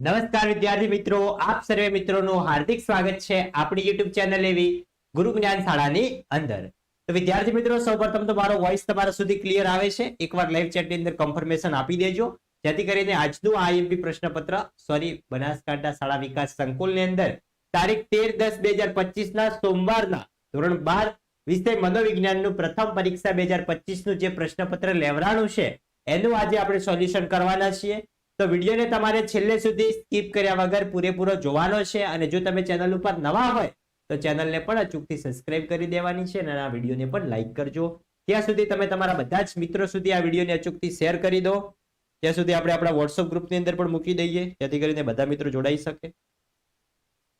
નમસ્કાર વિદ્યાર્થી મિત્રો, આપ સર્વે મિત્રોનું હાર્દિક સ્વાગત છે આપણી યુટ્યુબ ચેનલ એવી ગુરુ જ્ઞાન શાળાની અંદર. તો વિદ્યાર્થી મિત્રો, સૌપ્રથમ તો મારો વોઇસ તમારા સુધી ક્લિયર આવે છે. એકવાર લાઈવ ચેટની અંદર કન્ફર્મેશન આપી દેજો. જેથી કરીને આજનું આઈએમપી પ્રશ્નપત્ર સોરી બનાસકાંઠા શાળા વિકાસ સંકુલની અંદર, તારીખ તેર દસ બે હજાર પચીસ ના સોમવારના ધોરણ બાર વિષય મનોવિજ્ઞાનનું પ્રથમ પરીક્ષા બે હજાર પચીસનું જે પ્રશ્નપત્ર લેવરાણું છે, એનું આજે આપણે સોલ્યુશન કરવાના છીએ. તો વિડીયોને તમારે છેલ્લે સુધી સ્કીપ કર્યા વગર પૂરેપૂરો જોવાનો છે અને જો તમે ચેનલ ઉપર નવા હોય, તો ચેનલને પણ અચૂકથી સબસ્ક્રાઇબ કરી દેવાની છે અને આ વિડીયોને પણ લાઇક કરજો. ત્યાં સુધી તમે તમારા બધા જ મિત્રો સુધી આ વિડીયોને અચૂકથી શેર કરી દો. ત્યાં સુધી આપણે આપણા વોટ્સઅપ ગ્રુપની અંદર પણ મૂકી દઈએ, જેથી કરીને બધા મિત્રો જોડાઈ શકે.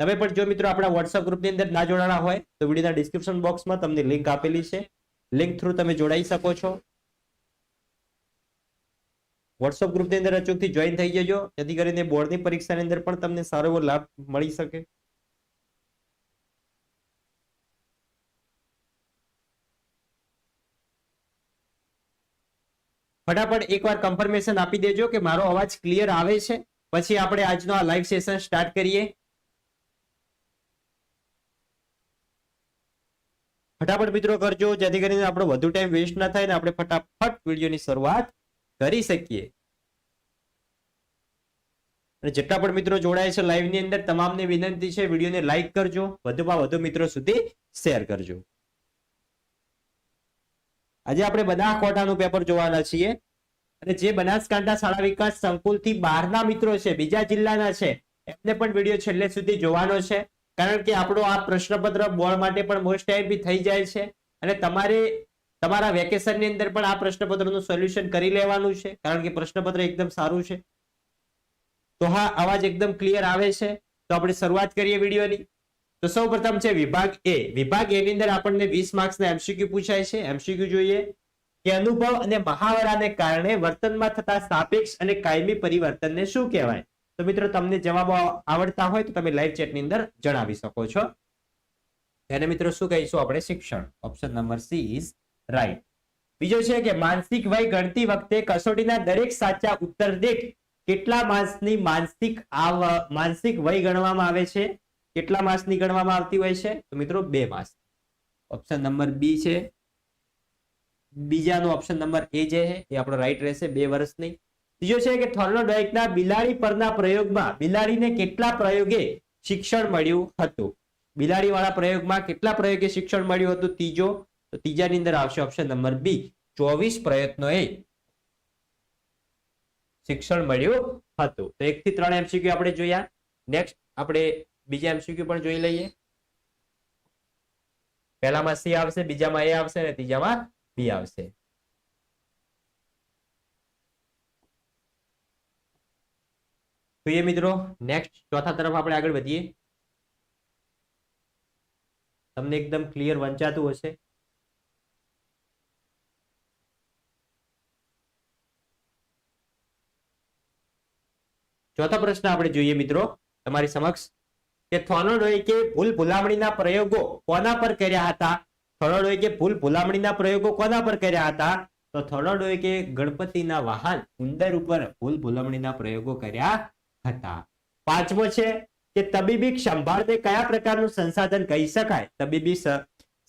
તમે પણ જો મિત્રો આપણા વોટ્સઅપ ગ્રુપની અંદર ના જોડાણા હોય, તો વિડીયોના ડિસ્ક્રિપ્શન બોક્સમાં તમને લિંક આપેલી છે. લિંક થ્રુ તમે જોડાઈ શકો છો. વોટ્સઅપ ગ્રુપની અંદર અચૂકથી જોઈન થઈ જજો. જેથી કરીને બોર્ડની પરીક્ષાની અંદર પણ તમને સારો એવો લાભ મળી શકે. ફટાફટ એકવાર કન્ફર્મેશન આપી દેજો કે મારો અવાજ ક્લિયર આવે છે. પછી આપણે આજનો આ લાઈવ સેશન સ્ટાર્ટ કરીએ. ફટાફટ મિત્રો કરજો, જેથી કરીને આપણો વધુ ટાઈમ વેસ્ટ ના થાય ને આપણે ફટાફટ વિડીયોની શરૂઆત કરી શકીએ. અને જેટલા પણ મિત્રો જોડાય છે લાઈવની અંદર, તમામને વિનંતી છે વિડીયોને લાઈક કરજો. વધુમાં વધુ મિત્રો સુધી શેર કરજો. આજે આપણે બધા કોટાનું પેપર જોવાના છીએ. અને જે બનાસકાંઠા શાળા વિકાસ સંકુલથી બહારના મિત્રો છે, બીજા જિલ્લાના છે, એમને પણ વીડિયો છેલ્લે સુધી જોવાનો છે. કારણ કે આપણો આ પ્રશ્નપત્ર બોર્ડ માટે પણ મોસ્ટ આઈપી થઈ જાય છે. અને તમારે તમારા વેકેશનની અંદર પણ આ પ્રશ્નપત્રનું સોલ્યુશન કરી લેવાનું છે, કારણ કે પ્રશ્નપત્ર એકદમ સારું છે. તો હા, અવાજ એકદમ ક્લિયર આવે છે. તો આપણે શરૂઆત કરીએ વિડીયોની. તો સૌ છે વિભાગ એ. વિભાગ એની અંદર આપણને વીસ માર્ક્સના એમસીક્યુ પૂછાય છે. એમસીક્યુ જોઈએ કે અનુભવ અને મહાવરાને કારણે વર્તનમાં થતા સાપેક્ષ અને કાયમી પરિવર્તનને શું કહેવાય? તો મિત્રો, તમને જવાબો આવડતા હોય તો તમે લાઈવ ચેટની અંદર જણાવી શકો છો. એને મિત્રો શું કહીશું આપણે? શિક્ષણ. Option number C is right બીજો છે કે માનસિક વય ગણતી વખતે કસોટીના દરેક સાચા ઉત્તર દીઠ કેટલા માસની માનસિક આવ, માનસિક વય ગણવામાં આવે છે? કેટલા માસની ગણવામાં આવતી હોય છે? તો મિત્રો બે માસ ઓપ્શન નંબર બી છે. બીજાનો ઓપ્શન નંબર એ જે છે, એ આપણો રાઈટ રહેશે, બે વર્ષની. ત્રીજો છે કે થોર્નોડાઇકના બિલાડી પરના પ્રયોગમાં બિલાડીને કેટલા પ્રયોગે શિક્ષણ મળ્યું હતું? બિલાડી વાળા પ્રયોગમાં કેટલા પ્રયોગે શિક્ષણ મળ્યું હતું? ત્રીજો તો ત્રીજાની અંદર આવશે ઓપ્શન નંબર બી ચોવીસ પ્રયત્નોએ શિક્ષણ મળ્યું હતું. તો એક થી ત્રણ એમસીક્યુ આપણે જોયા. નેક્સ્ટ આપણે બીજા એમસીક્યુ પણ જોઈ લઈએ. પહેલામાં સી આવશે, બીજામાં એ આવશે અને ત્રીજામાં બી આવશે. જોઈએ મિત્રો નેક્સ્ટ ચોથા તરફ આપણે આગળ વધીએ. તમને એકદમ ક્લિયર વંચાતું હશે. ચોથા પ્રશ્ન આપણે જોઈએ મિત્રો, તમારી સમક્ષ, કે થોનોડોઈકે ભૂલ ભૂલામણીના પ્રયોગો કોના પર કર્યા હતા? થોનોડોઈકે ભૂલ ભૂલામણીના પ્રયોગો કોના પર કર્યા હતા? તો થોનોડોઈકે ગણપતિના વાહન ઉંદર ઉપર ભૂલ ભૂલામણીના પ્રયોગો કર્યા હતા. પાંચમો છે કે તબીબી સંભાળને કયા પ્રકારનું સંસાધન કહી શકાય? તબીબી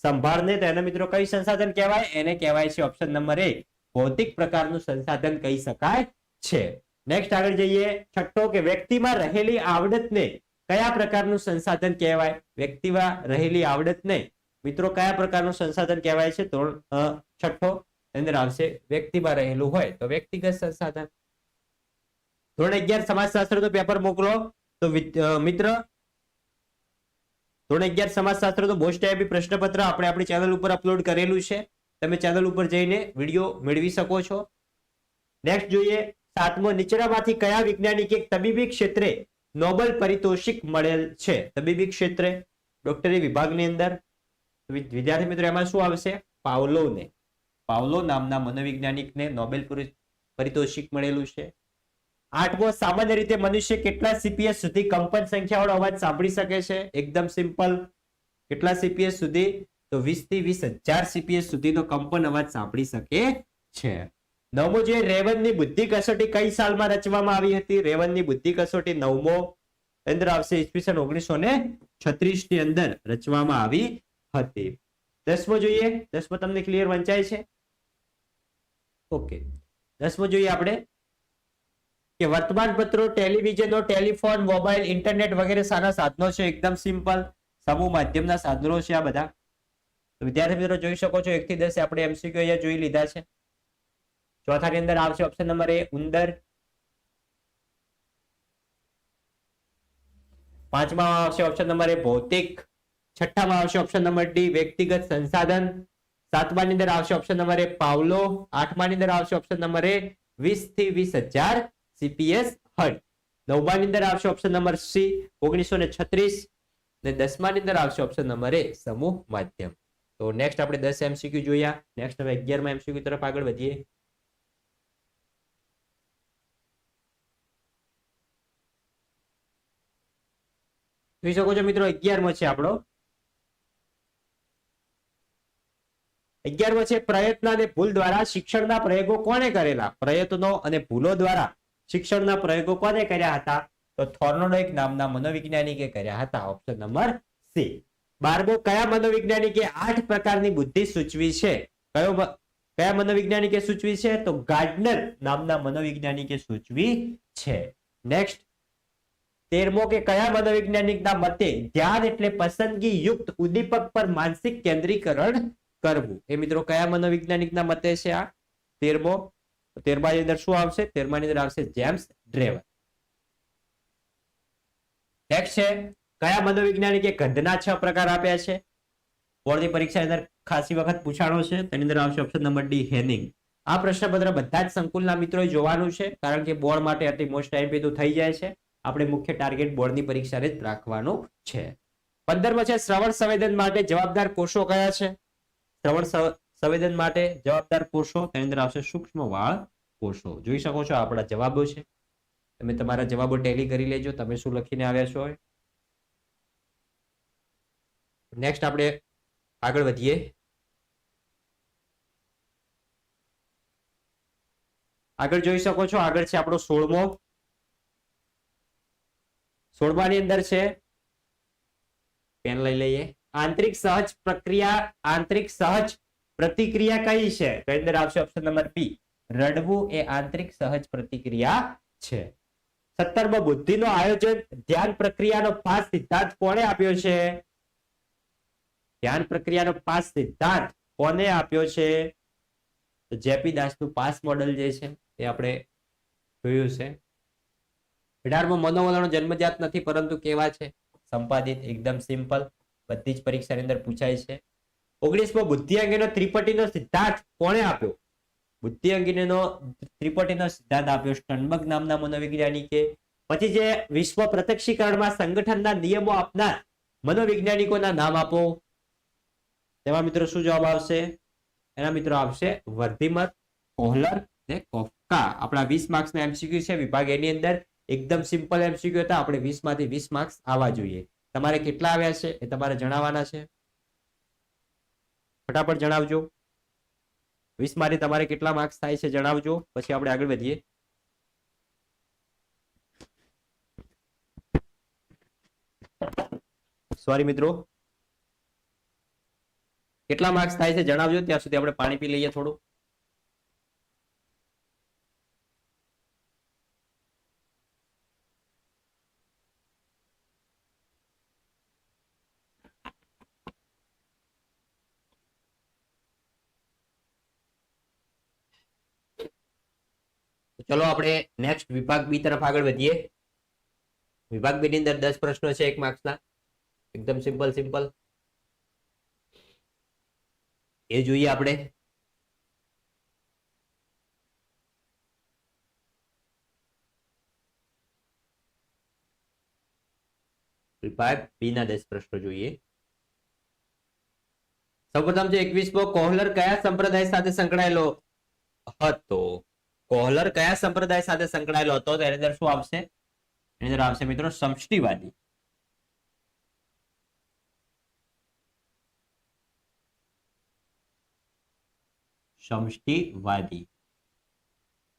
સંભાળને તો એના મિત્રો કઈ સંસાધન કહેવાય? એને કહેવાય છે ઓપ્શન નંબર એક, ભૌતિક પ્રકારનું સંસાધન કહી શકાય છે. નેક્સ્ટ આગળ જઈએ. છઠ્ઠો કે વ્યક્તિમાં રહેલી આવડતને કયા પ્રકારનું સંસાધન કહેવાય? વ્યક્તિમાં રહેલી આવડતને મિત્રો કયા પ્રકારનું સંસાધન કહેવાય છે? ધોરણ છઠ્ઠો અંદર આવશે. વ્યક્તિમાં રહેલું હોય તો વ્યક્તિગત સંસાધન. ધોરણ અગિયાર સમાજશાસ્ત્ર તો પેપર મોકલો. તો મિત્ર, ધોરણ અગિયાર સમાજશાસ્ત્ર તો મોસ્ટ આઈપી પ્રશ્નપત્ર આપણે આપણી ચેનલ ઉપર અપલોડ કરેલું છે. તમે ચેનલ ઉપર જઈને વીડિયો મેળવી શકો છો. નેક્સ્ટ જોઈએ સાતમો નીચેનામાંથી કયા વૈજ્ઞાનિકે તબીબી ક્ષેત્રે નોબલ પરિતોષિક મળેલ છે? તબીબી ક્ષેત્રે ડોક્ટરી વિભાગની અંદર. વિદ્યાર્થી મિત્રો, એમાં શું આવશે? પાવલોને. પાવલો નામના મનોવૈજ્ઞાનિકને નોબેલ પરિતોષિક મળેલું છે. આઠમો, સામાન્ય રીતે મનુષ્ય કેટલા સીપીએસ સુધી કંપન સંખ્યાવાળો અવાજ સાંભળી શકે છે? એકદમ સિમ્પલ. કેટલા સીપીએસ સુધી? તો વીસથી વીસ હજાર સીપીએસ સુધીનો કંપન અવાજ સાંભળી શકે છે. નવમો જોઈએ રેવનની બુદ્ધિ કસોટી કઈ સાલમાં રચવામાં આવી હતી? રેવનની બુદ્ધિ કસોટી નવમો અંદર આવશે ઈસવીસન ઓગણીસો ને છત્રીસની અંદર રચવામાં આવી હતી. દસમો જોઈએ. દસમો તમને ક્લિયર વંચાય છે? ઓકે. દસમો જોઈએ આપણે. કે વર્તમાન પત્રો ટેલિવિઝનો, ટેલિફોન, મોબાઈલ, ઇન્ટરનેટ વગેરે સારા સાધનો છે? એકદમ સિમ્પલ. સમૂહ માધ્યમના સાધનો છે આ બધા. વિદ્યાર્થી મિત્રો જોઈ શકો છો, એક થી દસ આપણે એમસીક્યુ અહીંયા જોઈ લીધા છે. ચોથાની અંદર આવશે ઓપ્શન નંબર એ ઉંદર. પાંચમાં આવશે ઓપ્શન નંબર એ ભૌતિક. છઠ્ઠામાં આવશે ઓપ્શન નંબર ડી વ્યક્તિગત સંસાધન. સાતમાની અંદર આવશે ઓપ્શન નંબર એ પાવલો. આઠમાની અંદર આવશે ઓપ્શન નંબર એ વીસથી વીસ હજાર સીપીએસ હર્ટ. નવમાની અંદર આવશે ઓપ્શન નંબર સી ઓગણીસો ને છત્રીસ. ને દસમાની અંદર આવશે ઓપ્શન નંબર એ સમૂહ માધ્યમ. તો નેક્સ્ટ આપણે દસ એમસીક્યુ જોયા. નેક્સ્ટ હવે અગિયારમાં એમસીક્યુ તરફ આગળ વધીએ. જોઈ શકો છો મિત્રો, અગિયારમો છે આપણો. અગિયારમો છે, પ્રયત્ન અને ભૂલ દ્વારા શિક્ષણના પ્રયોગો કોને કરેલા? પ્રયત્નો અને ભૂલો દ્વારા શિક્ષણના પ્રયોગો કોને કર્યા હતા? તો થોર્નોડોઇક નામના મનોવૈજ્ઞાનિકે કર્યા હતા. Option number C. બારમો, કયા મનોવૈજ્ઞાનિકે આઠ પ્રકારની બુદ્ધિ સૂચવી છે? કયો કયા મનોવૈજ્ઞાનિકે સૂચવી છે? તો ગાર્ડનર નામના મનોવૈજ્ઞાનિકે સૂચવી છે. નેક્સ્ટ તેરમો કે કયા મનોવૈજ્ઞાનિકના મતે ધ્યાન એટલે પસંદગી યુક્ત ઉદ્દીપક પર માનસિક કેન્દ્રીકરણ કરવું? એ મિત્રો કયા મનોવૈજ્ઞાનિકના મતે છે આ? તેરમો? તેરમાની અંદર શું આવશે? તેરમાની અંદર આવશે જેમ્સ ડ્રેવર નેક્સ્ટ છે, કયા મનોવૈજ્ઞાનિકે ગંધના છ પ્રકાર આપ્યા છે? બોર્ડની પરીક્ષા અંદર ખાસી વખત પૂછાણો છે. તેની અંદર આવશે ઓપ્શન નંબર ડી હેનિંગ આ પ્રશ્નપત્ર બધા જ સંકુલના મિત્રોએ જોવાનું છે, કારણ કે બોર્ડ માટે અતિ મોસ્ટ ટાઈમ તો થઈ જાય છે. આપણે મુખ્ય ટાર્ગેટ બોર્ડની પરીક્ષાને જ રાખવાનું છે. પંદરમાં છે, શ્રવણ સંવેદન માટે જવાબદાર કોષો કયા છે? શ્રવણ સંવેદન માટે જવાબદાર કોષો તેની અંદર આવશે સૂક્ષ્મ વાળ કોષો. જોઈ શકો છો આપણા જવાબો છે. તમે તમારા જવાબો ટેલી કરી લેજો, તમે શું લખીને આવ્યા છો નેક્સ્ટ આપણે આગળ વધીએ. આગળ જોઈ શકો છો, આગળ છે આપણો સોળમો સોળમાની અંદર છે. પેન લઈ લઈએ. આંતરિક સહજ પ્રક્રિયા, આંતરિક સહજ પ્રતિક્રિયા કઈ છે? તો અંદર આવશે ઓપ્શન નંબર બી રડવું એ આંતરિક સહજ પ્રતિક્રિયા છે. સત્તરમાં બુદ્ધિનો આયોજન. ધ્યાન પ્રક્રિયાનો પાંચ સિદ્ધાંત કોણે આપ્યો છે? ધ્યાન પ્રક્રિયાનો પાંચ સિદ્ધાંત કોને આપ્યો છે? તો જેપી દાસનું પાસ મોડલ જે છે એ આપણે જોયું છે. અઢારમાં મનોવલણો જન્મજાત નથી, પરંતુ કેવા છે? સંપાદિત, એકદમ સિમ્પલ. બધી જ પરીક્ષાની અંદર પૂછાય છે. ઓગણીસમો બુદ્ધિ અંગેનો ત્રિપટીનો સિદ્ધાંત કોણે આપ્યો? બુદ્ધિ અંગેનો ત્રિપટીનો સિદ્ધાંત આપ્યો સ્ટનબર્ગ નામના મનોવૈજ્ઞાનિકે પછી જે વિશ્વ પ્રત્યક્ષીકરણમાં સંગઠનના નિયમો આપનાર મનોવૈજ્ઞાનિકોના નામ આપો. તેમાં મિત્રો શું જવાબ આવશે? એના મિત્રો આવશે વર્ધીમત, કોહલર ને કોફકા. આપણા વીસ માર્ક્સના એમસીક્યુ છે. વિભાગ એની અંદર એકદમ સિમ્પલ એમસીક્યુ હતા. આપણે વીસમાંથી વીસ માર્ક્સ આવવા જોઈએ. તમારે કેટલા આવ્યા છે એ તમારે જણાવવાના છે. ફટાફટ જણાવજો. વીસમાંથી તમારે કેટલા માર્ક્સ થાય છે જણાવજો. પછી આપણે આગળ વધીએ. સોરી મિત્રો. કેટલા માર્ક્સ થાય છે જણાવજો. ત્યાં સુધી આપણે પાણી પી લઈએ થોડું. ચલો આપણે નેક્સ્ટ વિભાગ બી તરફ આગળ વધીએ. વિભાગ બી ની અંદર દસ પ્રશ્નો છે એક માર્ક્સના એકદમ સિમ્પલ સિમ્પલ એ જોઈએ આપણે. વિભાગ બી ના દસ પ્રશ્નો જોઈએ. સૌપ્રથમ છે એકવીસમો કોહલર કયા સંપ્રદાય સાથે સંકળાયેલો હતો? કોહલર કયા સંપ્રદાય સાથે સંકળાયેલો હતો? તો એની અંદર શું આવશે? એની અંદર આવશે મિત્રો સમષ્ટિવાદી. સમષ્ટિવાદી.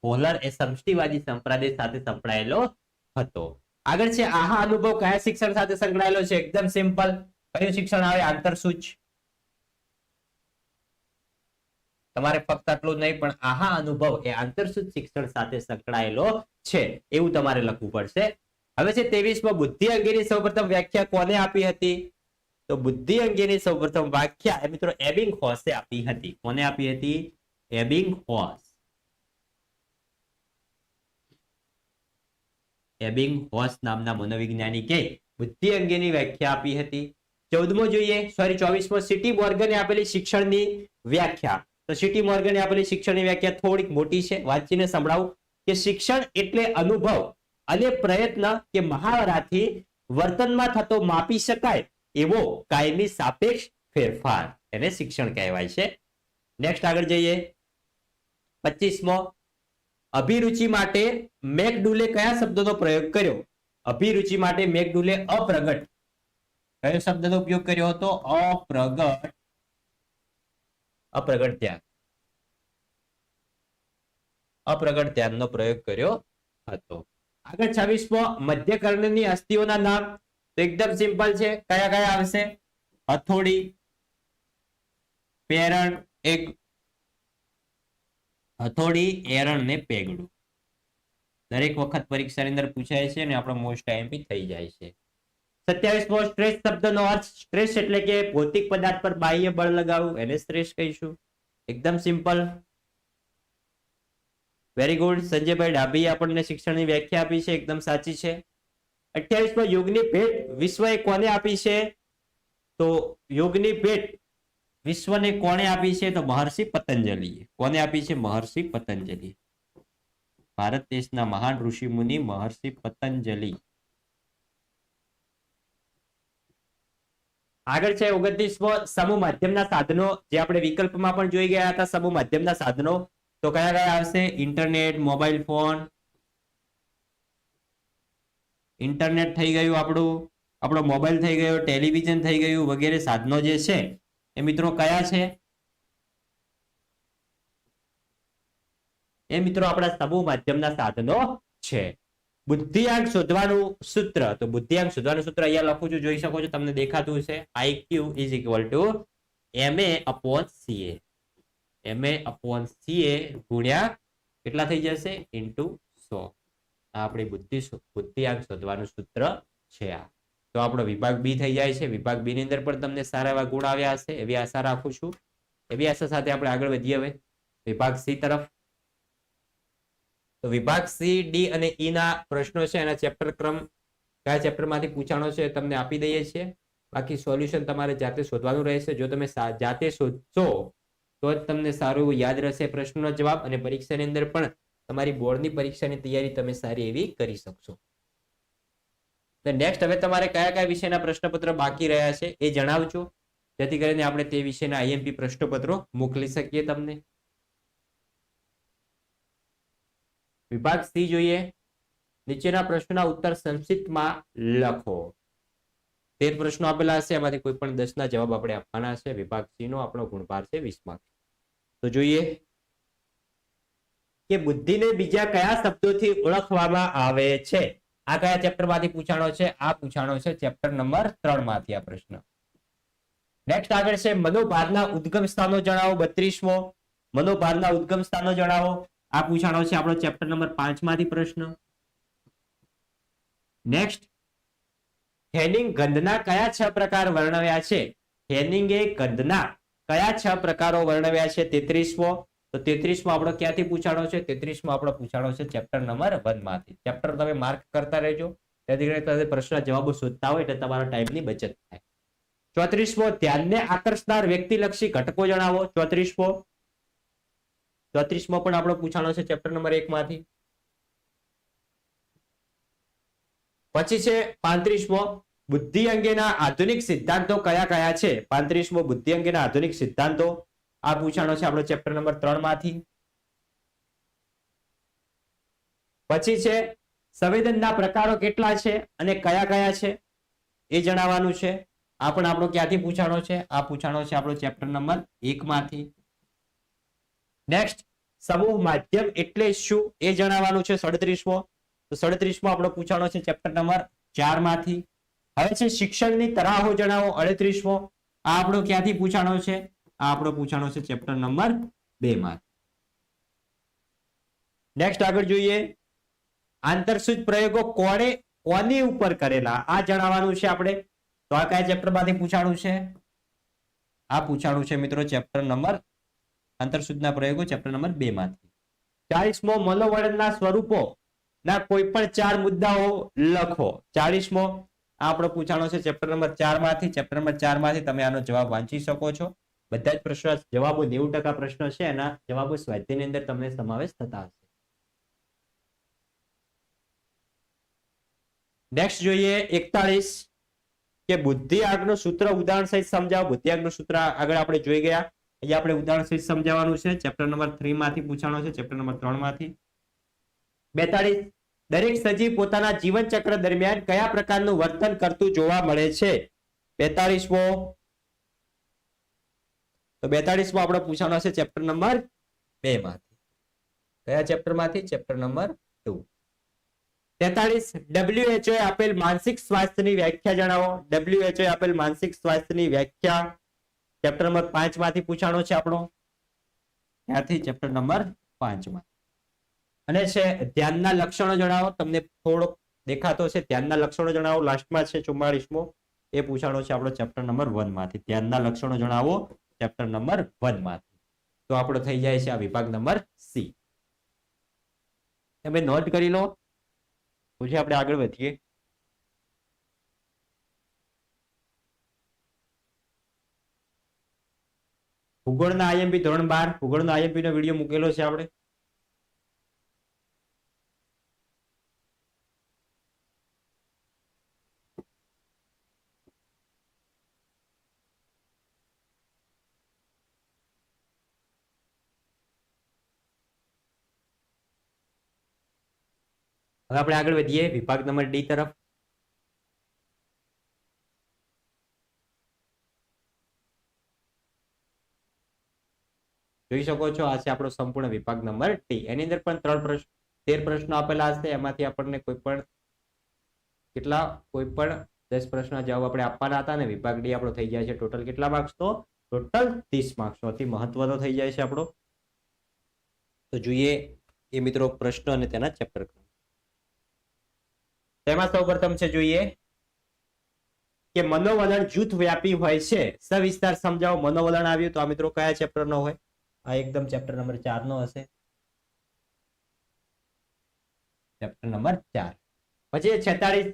કોહલર એ સમષ્ટિવાદી સંપ્રદાય સાથે સંકળાયેલો હતો. આગળ છે, આહા અનુભવ કયા શિક્ષણ સાથે સંકળાયેલો છે? એકદમ સિમ્પલ કયું શિક્ષણ આવે? આંતરસૂચ. તમારે ફક્ત આટલું નહીં, પણ આહા અનુભવ એ આંતરસૂત શિક્ષણ સાથે સંકળાયેલો છે, એવું તમારે લખવું પડશે. હવે છે ત્રેવીસમાં, બુદ્ધિ અંગેની સૌપ્રથમ વ્યાખ્યા કોને આપી હતી? તો બુદ્ધિ અંગેની સૌપ્રથમ વ્યાખ્યા, એ મિત્રો એબિંગ હોસે આપી હતી. કોને આપી હતી? એબિંગ હોસ. એબિંગ હોસ નામના મનોવૈજ્ઞાનિકે બુદ્ધિ અંગેની વ્યાખ્યા આપી હતી. ચૌદમો જોઈએ, સોરી, ચોવીસમો, સિટી મોર્ગને આપેલી શિક્ષણની વ્યાખ્યા. તો સિટી મોર્ગને આપેલી શિક્ષણની વ્યાખ્યા થોડીક મોટી છે. વાંચીને સંભળાવું કે શિક્ષણ એટલે અનુભવ અને પ્રયત્ન કે મહાવરાથી વર્તનમાં થતો માપી શકાય એવો કાયમી સાપેક્ષ ફેરફાર એને શિક્ષણ કહેવાય છે. નેક્સ્ટ આગળ જઈએ. પચીસમો, અભિરુચિ માટે મેકડુલે કયા શબ્દનો પ્રયોગ કર્યો? અભિરુચિ માટે મેકડુલે અપ્રગટ કયો શબ્દનો ઉપયોગ કર્યો હતો? અપ્રગટ. અપ્રગટ ધ્યાન અપ્રગટ ધ્યાનનો પ્રયોગ કર્યો હતો. આગળ છવ્વીસમો, મધ્યકર્ણની અસ્થિઓના નામ. તો એકદમ સિમ્પલ છે. કયા કયા આવશે? હથોડી, પેરણ એક. હથોડી, એરણ ને પેગડું. દરેક વખત પરીક્ષાની અંદર પૂછાય છે અને આપણો મોસ્ટ આઈએમપી થઈ જાય છે. સત્યાવીસમો સ્ટ્રેસ શબ્દનો અર્થ સ્ટ્રેસ એટલે કે ભૌતિક પદાર્થ પર બાહ્ય બળ લગાવવું. એને સ્ટ્રેસ કહીશું. એકદમ સિમ્પલ. વેરી ગુડ સંજયભાઈ ડાભી આપણને શિક્ષણની વ્યાખ્યા આપી છે. એકદમ સાચી છે. અઠ્યાવીસમો યોગની ભેટ વિશ્વએ કોને આપી છે? તો યોગની ભેટ વિશ્વને કોણે આપી છે? તો મહર્ષિ પતંજલિ કોને આપી છે? મહર્ષિ પતંજલિ ભારત દેશના મહાન ઋષિ મુનિ મહર્ષિ પતંજલિ. આગળ છે ઓગણત્રીસમો સમૂહ માધ્યમના સાધનો. જે આપણે વિકલ્પમાં પણ જોઈ ગયા હતા, સમૂહ માધ્યમના સાધનો. તો કયા કયા આવશે? Internet, mobile phone. ઇન્ટરનેટ થઈ ગયું આપણું. આપણો મોબાઈલ થઈ ગયો, ટેલિવિઝન થઈ ગયું, વગેરે સાધનો જે છે, એ મિત્રો કયા છે? એ મિત્રો આપણા સમૂહ માધ્યમના સાધનો છે. બુદ્ધિઆંક શોધવાનું સૂત્ર. તો બુદ્ધિઆંક શોધવાનું સૂત્ર અહીંયા લખું છું. જોઈ શકો છો તમને દેખાતું છે IQ is equal to M A upon CA M A upon CA ગુણ્યા કેટલા થઈ જશે? ઇન્ટુ સો. આ આપણી બુદ્ધિ બુદ્ધિઆંક શોધવાનું સૂત્ર છે આ. તો આપણો વિભાગ બી થઈ જાય છે. વિભાગ બી ની અંદર પણ તમને સારા એવા ગુણ આવ્યા હશે. એવી આશા રાખું છું. એવી આશા સાથે આપણે આગળ વધીએ હવે. વિભાગ સી તરફ. તો વિભાગ સી ડી અને ઈ ના પ્રશ્નો છે, એના ચેપ્ટર ક્રમ કયા ચેપ્ટરમાંથી પૂછાણો છે તમને આપી દઈએ છીએ. બાકી સોલ્યુશન તમારે જાતે શોધવાનું રહેશે. જો તમે જાતે શોધશો, તો જ તમને સારું યાદ રહેશે પ્રશ્નનો જવાબ અને પરીક્ષાની અંદર પણ તમારી બોર્ડની પરીક્ષાની તૈયારી તમે સારી એવી કરી શકશો. નેક્સ્ટ હવે તમારે કયા કયા વિષયના પ્રશ્નપત્ર બાકી રહ્યા છે એ જણાવજો. જેથી કરીને આપણે તે વિષયના આઈએમપી પ્રશ્નપત્રો મોકલી શકીએ તમને. વિભાગ સી જોઈએ. નીચેના પ્રશ્નોના ઉત્તર સંક્ષિપ્તમાં લખો. તેર પ્રશ્નો આપેલા હશે. એમાંથી કોઈ પણ દસ જવાબ આપણે આપવાના હશે. વિભાગ સી નો આપણો ગુણભાર છે વીસ માર્ક તો જોઈએ કે બુદ્ધિને બીજા કયા શબ્દોથી ઓળખવામાં આવે છે? આ કયા ચેપ્ટરમાંથી પૂછાણો છે? આ પૂછાણો છે ચેપ્ટર નંબર ત્રણમાંથી આ પ્રશ્ન. નેક્સ્ટ આગળ છે મનોભારના ઉદ્ગમ સ્થાનો જણાવો. બત્રીસમો. મનોભારના ઉદ્ગમ સ્થાનો જણાવો. આ પૂછાણો છે આપણો ચેપ્ટર નંબર પાંચમાંથી પ્રશ્ન. નેક્સ્ટ હેનિંગ ગંધના કયા છ પ્રકાર વર્ણવ્યા છે? હેનિંગે ગંધના કયા છ પ્રકારો વર્ણવ્યા છે? તેત્રીસમો. તો તેત્રીસમો આપણો ક્યાંથી પૂછાણો છે? તેત્રીસમો આપણો પૂછાણો છે ચેપ્ટર નંબર વનમાંથી. ચેપ્ટર તમે માર્ક કરતા રહેજો. તેથી કરીને પ્રશ્ન જવાબો શોધતા હોય એટલે તમારા ટાઈમની બચત થાય. ચોત્રીસમો, ધ્યાનને આકર્ષનાર વ્યક્તિલક્ષી ઘટકો જણાવો. ચોત્રીસમો ચોત્રીસમો પણ આપણો પૂછાણો છે ચેપ્ટર નંબર એક માંથી પછી છે પાંત્રીસમો, બુદ્ધિ અંગેના આધુનિક સિદ્ધાંતો કયા કયા છે? પાંત્રીસમો, બુદ્ધિ અંગેના આધુનિક સિદ્ધાંતો. આ પૂછાણો છે આપણો ચેપ્ટર નંબર ત્રણમાંથી પછી છે, સંવેદનના પ્રકારો કેટલા છે અને કયા કયા છે? એ જણાવવાનું છે. આ પણ આપણો ક્યાંથી પૂછાણો છે? આ પૂછાણો છે આપણો ચેપ્ટર નંબર એક માંથી નેક્સ્ટ સમૂહ માધ્યમ એટલે શું? એ જણાવવાનું છે સડત્રીસમો. તો સડત્રીસમો આપણો પૂછાણો છે ચેપ્ટર નંબર ચારમાંથી હવે છે શિક્ષણની તરાહો જણાવો, અડત્રીસમો. આ આપણો ક્યાંથી પૂછાણો છે? આ આપણો પૂછાણો છે ચેપ્ટર નંબર બે માં નેક્સ્ટ આગળ જોઈએ. આંતરસૂચ પ્રયોગો કોણે કોની ઉપર કરેલા? આ જણાવવાનું છે આપણે. તો આ કયા ચેપ્ટરમાંથી પૂછાણું છે? આ પૂછાણું છે મિત્રો ચેપ્ટર નંબર આંતરસૂચના પ્રયોગો ચેપ્ટર નંબર બે માંથી. ચાલીસમો મનોવળનના સ્વરૂપો ના કોઈ પણ ચાર મુદ્દાઓ લખો. ચાલીસમો આપણો પૂછાણો છે ચેપ્ટર નંબર ચારમાંથી. ચેપ્ટર નંબર ચારમાંથી તમે આનો જવાબ વાંચી શકો છો. બધા જ પ્રશ્નો જવાબો નેવું ટકા પ્રશ્નો છે. એના જવાબો સ્વાધ્યાયની અંદર તમને સમાવેશ થતા હશે. નેક્સ્ટ જોઈએ એકતાળીસ કે બુદ્ધિ આગનું સૂત્ર ઉદાહરણ સહિત સમજાવો. બુદ્ધિ આગનું સૂત્ર આગળ આપણે જોઈ ગયા. અહીંયા આપણે ઉદાહરણ સહિત સમજાવવાનું છે. ચેપ્ટર નંબર થ્રી માંથી પૂછાણો છે. ચેપ્ટર નંબર ત્રણમાંથી. બેતાળીસ. દરેક સજીવ પોતાના જીવન ચક્ર દરમિયાન કયા પ્રકારનું વર્તન કરતું જોવા મળે છે? બેતાળીસમો. તો બેતાળીસમો આપણે પૂછાણો છે ચેપ્ટર નંબર બે માંથી. કયા ચેપ્ટરમાંથી? ચેપ્ટર નંબર ટુ તેતાળીસ. ડબ્લ્યુએચઓ આપેલ માનસિક સ્વાસ્થ્યની વ્યાખ્યા જણાવો. ડબ્લ્યુએચઓ આપેલ માનસિક સ્વાસ્થ્યની વ્યાખ્યા. ચેપ્ટર નંબર પાંચમાંથી પૂછાણો છે આપણો. ત્યાંથી ચેપ્ટર નંબર પાંચમાં. અને છે, ધ્યાનના લક્ષણો જણાવો. તમને થોડોક દેખાતો છે ધ્યાનના લક્ષણો જણાવો. લાસ્ટમાં છે, ચુમ્માળીસમો. એ પૂછાણો છે આપણો ચેપ્ટર નંબર વનમાંથી. ધ્યાનના લક્ષણો જણાવો ચેપ્ટર નંબર વનમાંથી. તો આપણો થઈ જાય છે આ વિભાગ નંબર સી. તમે નોટ કરી લો. પછી આપણે આગળ વધીએ. ભૂગોળના આઈએમપી ધોરણ બાર, ભૂગોળના આઈએમપી નો વીડિયો મૂકેલો છે આપણે. હવે આપણે આગળ વધીએ વિભાગ નંબર ડી તરફ. જોઈ શકો છો, આ છે આપણો સંપૂર્ણ વિભાગ નંબર ટી એની અંદર પણ ત્રણ પ્રશ્ન, તેર પ્રશ્નો આપેલા હશે. એમાંથી આપણને કોઈ પણ, કેટલા, કોઈ પણ દસ પ્રશ્નના જવાબ આપણે આપવાના હતા ને વિભાગ ડી આપણો થઈ જાય છે ટોટલ કેટલા માર્ક્સ તો? ટોટલ ત્રીસ માર્ક્સ અતિ મહત્વનો થઈ જાય છે આપણો. તો જોઈએ એ મિત્રો પ્રશ્ન અને તેના ચેપ્ટર તેમાં સૌ પ્રથમ છે જોઈએ કે મનોવલણ જૂથ વ્યાપી હોય છે. સવિસ્તાર સમજાવો, મનોવલણ આવ્યું તો આ મિત્રો કયા ચેપ્ટર નો હોય? આ એકદમ ચેપ્ટર નંબર ચાર નો હશે. ચેપ્ટર નંબર ચાર. પછી છેતાળીસ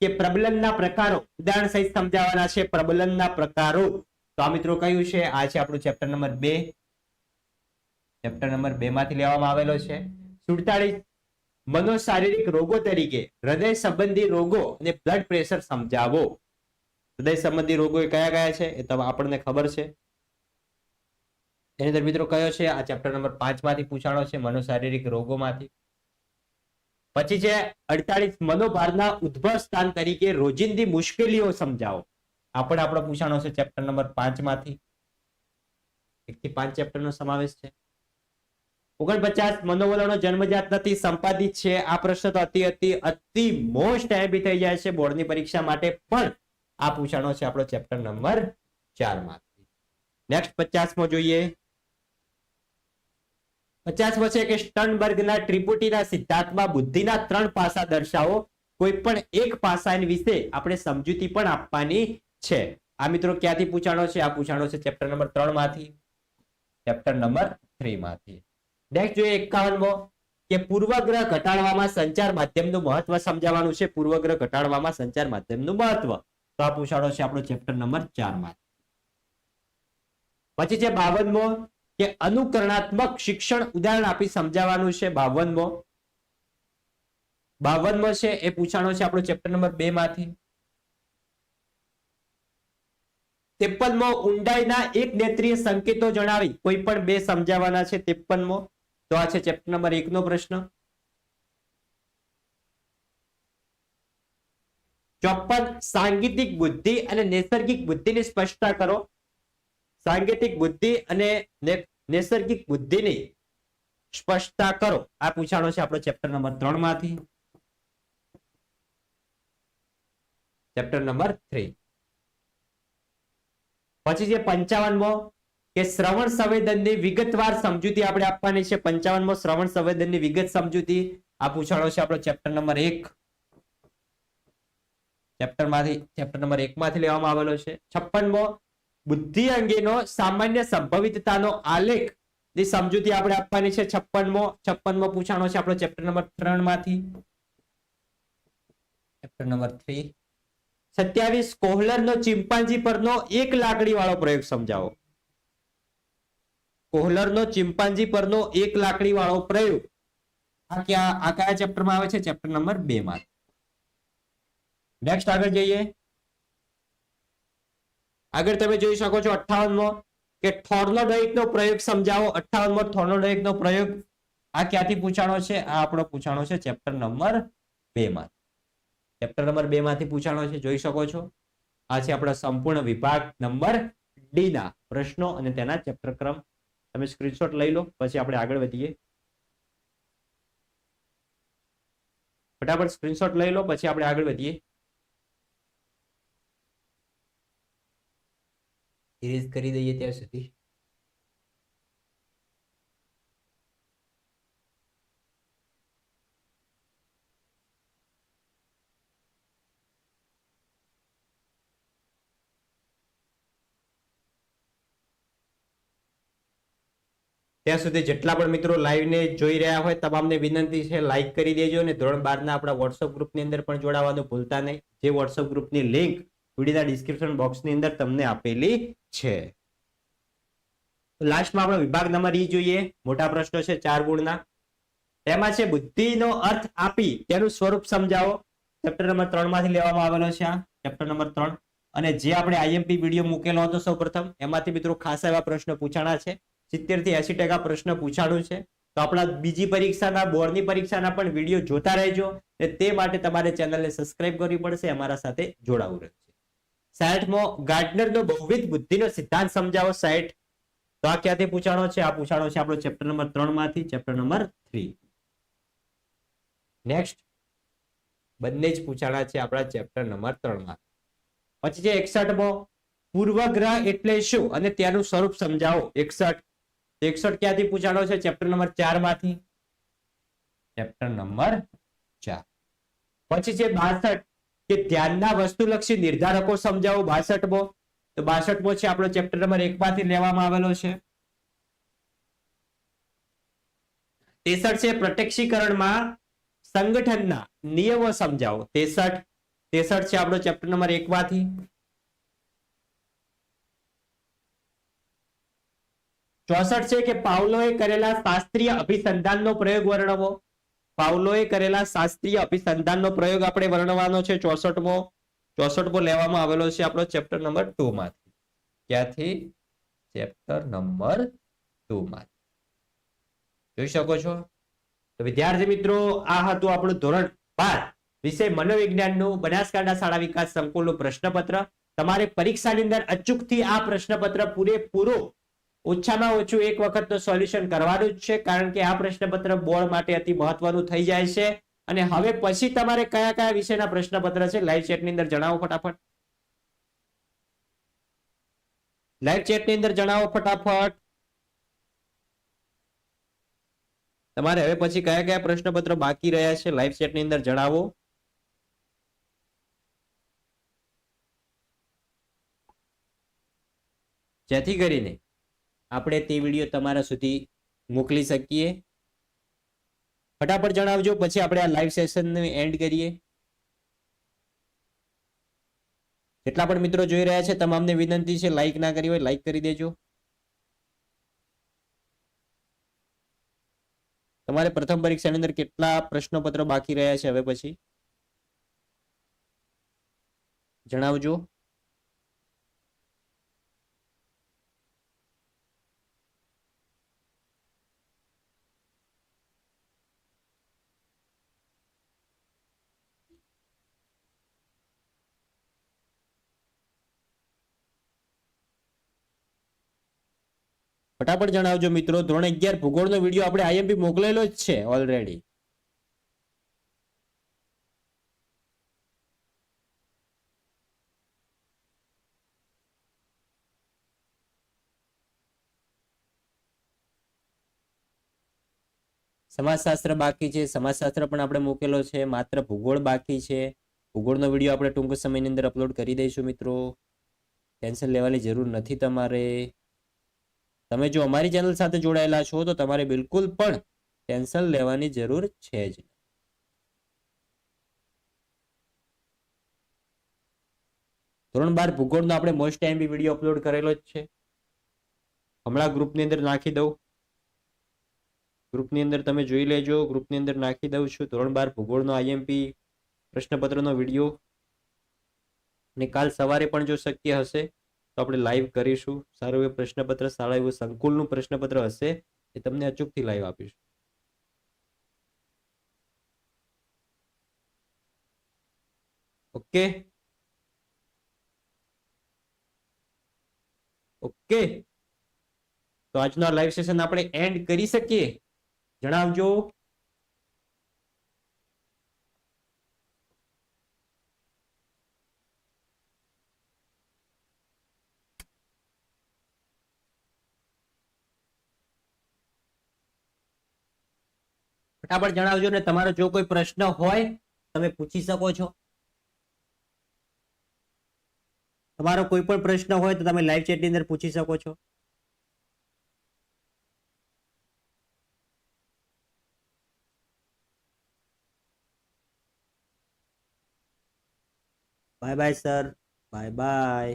કે પ્રબલનના પ્રકારો. ઉદાહરણ સહિત સમજાવવાના છે પ્રબલનના પ્રકારો. તો આ મિત્રો કયું છે? આ છે આપણું ચેપ્ટર નંબર બે. ચેપ્ટર નંબર બે માંથી લેવામાં આવેલો છે. સુડતાળીસ. મનોશારીરિક રોગો તરીકે હૃદય સંબંધી રોગો અને બ્લડ પ્રેશર સમજાવો. હૃદય સંબંધી રોગો એ કયા કયા છે? એ તો આપણને ખબર છે. એની અંદર મિત્રો કયો છે? આ ચેપ્ટર નંબર પાંચમાંથી પૂછાણો છે મનોશારીરિક રોગોમાંથી. પછી છે અડતાલીસ મનોભારના ઉદ્ભવ સ્થાન તરીકે રોજિંદી મુશ્કેલીઓ સમજાવો. આ પણ આપણો પૂછાણો છે ચેપ્ટર નંબર પાંચમાંથી. એક થી પાંચ ચેપ્ટર નો સમાવેશ છે. ઓગણપચાસ મનોવલણો જન્મજાત નથી, સંપાદિત છે. આ પ્રશ્ન તો અતિ અતિ અતિ મોસ્ટ એબી થઈ જાય છે બોર્ડની પરીક્ષા માટે. પણ આ પૂછાણો છે આપણો ચેપ્ટર નંબર ચારમાંથી. નેક્સ્ટ પચાસમો જોઈએ. પચાસમો વર્ષે કે સ્ટનબર્ગના ત્રિપુટીના સિદ્ધાંતમાં બુદ્ધિના ત્રણ પાસા દર્શાવો, કોઈ પણ એક પાસા વિશે આપણે સમજૂતી પણ આપવાની છે. આ મિત્રો ક્યાંથી પૂછાણો છે? આ પૂછાણો છે ચેપ્ટર નંબર ત્રણમાંથી ચેપ્ટર નંબર થ્રી માંથી નેક્સ્ટ જોઈએ એકાવનમો, કે પૂર્વગ્રહ ઘટાડવામાં સંચાર માધ્યમનું મહત્વ સમજાવવાનું છે. પૂર્વગ્રહ ઘટાડવામાં સંચાર માધ્યમનું મહત્વ. તો આ પૂછાણો છે આપણો ચેપ્ટર નંબર ચારમાં પછી છે બાવનમો કે અનુકરણાત્મક શિક્ષણ ઉદાહરણ આપી સમજાવવાનું છે બાવનમો. બાવનમો છે એ પૂછાણો છે આપણો ચેપ્ટર નંબર બે માંથી. ત્રેપનમો, ઊંડાઈના એક નેત્રીય સંકેતો જણાવી. કોઈ પણ બે સમજાવવાના છે ત્રેપનમો. તો આ છે ચેપ્ટર નંબર એક નો પ્રશ્ન. ચોપન, સાંગીતિક બુદ્ધિ અને નૈસર્ગિક બુદ્ધિની સ્પષ્ટતા કરો. સાંગીતિક બુદ્ધિ અને નૈસર્ગિક બુદ્ધિની સ્પષ્ટતા કરો. આ પૂછાણો છે આપણો ચેપ્ટર નંબર ત્રણમાંથી. Chapter number three. પછી છે પંચાવનમો, કે શ્રવણ સંવેદનની વિગતવાર સમજૂતી આપણે આપવાની છે. પંચાવનમો, શ્રવણ સંવેદનની વિગત સમજૂતી. આ પૂછાણો છે આપણો ચેપ્ટર નંબર એક. ચેપ્ટરમાંથી ચેપ્ટર નંબર એક માંથી લેવામાં આવેલો છે. છપ્પનમો બુદ્ધિ અંગેનો સામાન્ય સંભવિતતાનો આલેખની સમજૂતી આપણે આપવાની છે છપ્પનમો છપ્પનમો પૂછાણો છે આપણો ચેપ્ટર નંબર ત્રણમાંથી. ચેપ્ટર નંબર થ્રી સત્યાવીસ, કોહલરનો ચિમ્પાન્જી પરનો એક લાકડી વાળો પ્રયોગ સમજાવો. કોહલરનો ચિમ્પાન્જી પરનો એક લાકડી વાળો પ્રયોગ. આ ક્યાં, આ કયા ચેપ્ટરમાં આવે છે? ચેપ્ટર નંબર બે માં નેક્સ્ટ આગળ જઈએ. આગળ તમે જોઈ શકો છો અઠ્ઠાવનમો કે થોર્નોડોઇક નો પ્રયોગ સમજાવો. અઠ્ઠાવનમો થોર્નોડોઇક નો પ્રયોગ આ ક્યાંથી પૂછાણો છે? આ આપણો પૂછાણો છે ચેપ્ટર નંબર બે માં ચેપ્ટર નંબર બે માંથી પૂછાણો છે, જોઈ શકો છો? આ છે આપણા સંપૂર્ણ વિભાગ નંબર ડી ના પ્રશ્નો અને તેના ચેપ્ટર ક્રમ તમે સ્ક્રીનશોટ લઈ લો, પછી આપણે આગળ વધીએ. ફટાફટ સ્ક્રીનશોટ લઈ લો, પછી આપણે આગળ વધીએ. ઇરેઝ કરી દઈએ ત્યાં સુધી. ત્યાં સુધી જેટલા પણ મિત્રો લાઈવ ને જોઈ રહ્યા હોય, તમામને વિનંતી છે લાઈક કરી દેજો અને ધોરણ બાર ના આપણા વોટ્સઅપ ગ્રુપની અંદર પણ જોડાવાનું ભૂલતા નહીં. જે વોટ્સઅપ ગ્રુપની લિંક વિડીયોના ડિસ્ક્રિપ્શન બોક્સની અંદર તમને આપેલી છે. લાસ્ટમાં આપણો વિભાગ નંબર ઈ જોઈએ. મોટા પ્રશ્નો છે ચાર ગુણના. તેમાં છે બુદ્ધિનો અર્થ આપી તેનું સ્વરૂપ સમજાવો. ચેપ્ટર નંબર ત્રણમાંથી લેવામાં આવેલો છે આ. ચેપ્ટર નંબર ત્રણ. અને જે આપણે આઈએમપી વીડિયો મૂકેલો હતો સૌ પ્રથમ એમાંથી મિત્રો ખાસા એવા પ્રશ્નો પૂછાણા છે. સિત્તેરથી એસી ટકા પ્રશ્ન પૂછાણું છે. તો આપણા બીજી પરીક્ષાના, બોર્ડની પરીક્ષાના પણ વીડિયો જોતા રહેજો. તે માટે તમારે ચેનલને સબસ્ક્રાઇબ કરવી પડશે. અમારા સાથે જોડાવું રહેશે સાઠમો ગાર્ડનરનો બહુવિધ બુદ્ધિનો સિદ્ધાંત સમજાવો સાઠ તો આ ક્યાંથી પૂછાણો છે? આ પૂછાણો છે આપણો ચેપ્ટર નંબર ત્રણમાંથી ચેપ્ટર નંબર થ્રી. નેક્સ્ટ બંને જ પૂછાણા છે આપણા ચેપ્ટર નંબર ત્રણમાં પછી છે એકસઠમો, પૂર્વગ્રહ એટલે શું? અને તેનું સ્વરૂપ સમજાવો. એકસઠ. એકસઠ ક્યાંથી પૂછાણો છે? ચેપ્ટર નંબર ચારમાંથી ચેપ્ટર નંબર ચાર. પછી છે બાસઠ. કે ધ્યાનના વસ્તુલક્ષી નિર્ધારકો સમજાવો બાસઠમો. તો બાસઠમો છે આપણો ચેપ્ટર નંબર એક માંથી લેવામાં આવેલો છે. તેસઠ છે પ્રત્યક્ષીકરણમાં સંગઠનના નિયમો સમજાવો. તેસઠ તેસઠ છે આપણો ચેપ્ટર નંબર એક માંથી. ચોસઠ છે કે પાવલોએ કરેલા શાસ્ત્રીય અભિસંધાનનો પ્રયોગ વર્ણવો. પાવલોએ કરેલા શાસ્ત્રીય અભિસંધાનનો પ્રયોગ આપણે વર્ણવાનો છે. ચોસઠમો ચોસઠમો લેવામાં આવેલો છે આપણો ચેપ્ટર નંબર ટુ માંથી. ક્યાંથી? ચેપ્ટર નંબર ટુ માંથી. જોઈ શકો છો? તો વિદ્યાર્થી મિત્રો, આ હતું આપણું ધોરણ બાર. વિષય મનોવિજ્ઞાનનું બનાસકાંઠા શાળા વિકાસ સંકુલનું પ્રશ્નપત્ર. તમારે પરીક્ષાની અંદર અચૂકથી આ પ્રશ્નપત્ર પૂરેપૂરો ઓછામાં ઓછું એક વખત તો સોલ્યુશન કરવાનું જ છે, કારણ કે આ પ્રશ્નપત્ર બોર્ડ માટે અતિ મહત્વનું થઈ જાય છે. અને હવે પછી તમારે કયા કયા વિષયના પ્રશ્નપત્ર છે? લાઈવ ચેટની અંદર જણાવો ફટાફટ. લાઈવ ચેટની અંદર જણાવો ફટાફટ. તમારે હવે પછી કયા કયા પ્રશ્નપત્ર બાકી રહ્યા છે? લાઈવ ચેટની અંદર જણાવો. જેથી કરીને આપણે તે વીડિયો તમારા સુધી મોકલી શકીએ. ફટાફટ જણાવજો, પછી આપણે આ લાઈવ સેશનને એન્ડ કરીએ. જેટલા પણ મિત્રો જોઈ રહ્યા છે, તમામને વિનંતી છે લાઈક ના કરી હોય લાઈક કરી દેજો. તમારે પ્રથમ પરીક્ષાની અંદર કેટલા પ્રશ્નપત્ર બાકી રહ્યા છે, હવે પછી? જણાવજો. ફટાફટ જણાવજો મિત્રો. ધોરણ અગિયાર ભૂગોળનો વીડિયો આપણે આઈએમપી મોકલેલો જ છે ઓલરેડી સમાજશાસ્ત્ર બાકી છે. સમાજશાસ્ત્ર પણ આપણે મૂકેલો છે. માત્ર ભૂગોળ બાકી છે. ભૂગોળનો વીડિયો આપણે ટૂંક સમયની અંદર અપલોડ કરી દઈશું મિત્રો. ટેન્શન લેવાની જરૂર નથી તમારે. તમે જો અમારી ચેનલ સાથે જોડાયેલા છો, તો તમારે બિલકુલ પણ ટેન્શન લેવાની જરૂર છે જ ધોરણ બાર ભૂગોળનો આપણે મોસ્ટ ટાઈમ વીડિયો અપલોડ કરેલો જ છે. હમણાં ગ્રુપની અંદર નાખી દઉં. ગ્રુપની અંદર તમે જોઈ લેજો ગ્રુપની અંદર નાખી દઉં છું. ધોરણ બાર ભૂગોળનો આઈએમપી પ્રશ્નપત્રનો વીડિયો અને કાલ સવારે પણ જો શક્ય હશે તો આપણે લાઈવ કરીશું. સારું એવું પ્રશ્નપત્ર, સારા એવું સંકુલનું પ્રશ્નપત્ર હશે એ તમને અચૂકથી લાઈવ આપીશું. ઓકે ઓકે તો આજનો લાઈવ સેશન આપણે એન્ડ કરી શકીએ. જણાવજો. ફટાફટ જણાવજો ને તમારો જો કોઈ પ્રશ્ન હોય, તમે પૂછી શકો છો. તમારો કોઈ પણ પ્રશ્ન હોય તો તમે લાઈવ ચેટની અંદર પૂછી શકો છો. Bye bye sir bye bye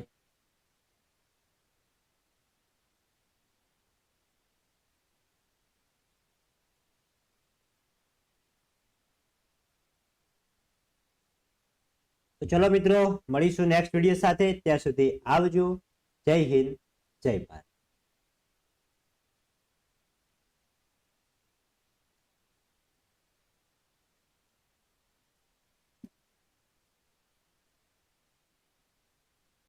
તો ચલો મિત્રો મળીશું નેક્સ્ટ વીડિયો સાથે. ત્યાં સુધી આવજો. જય હિન્દ જય ભારત.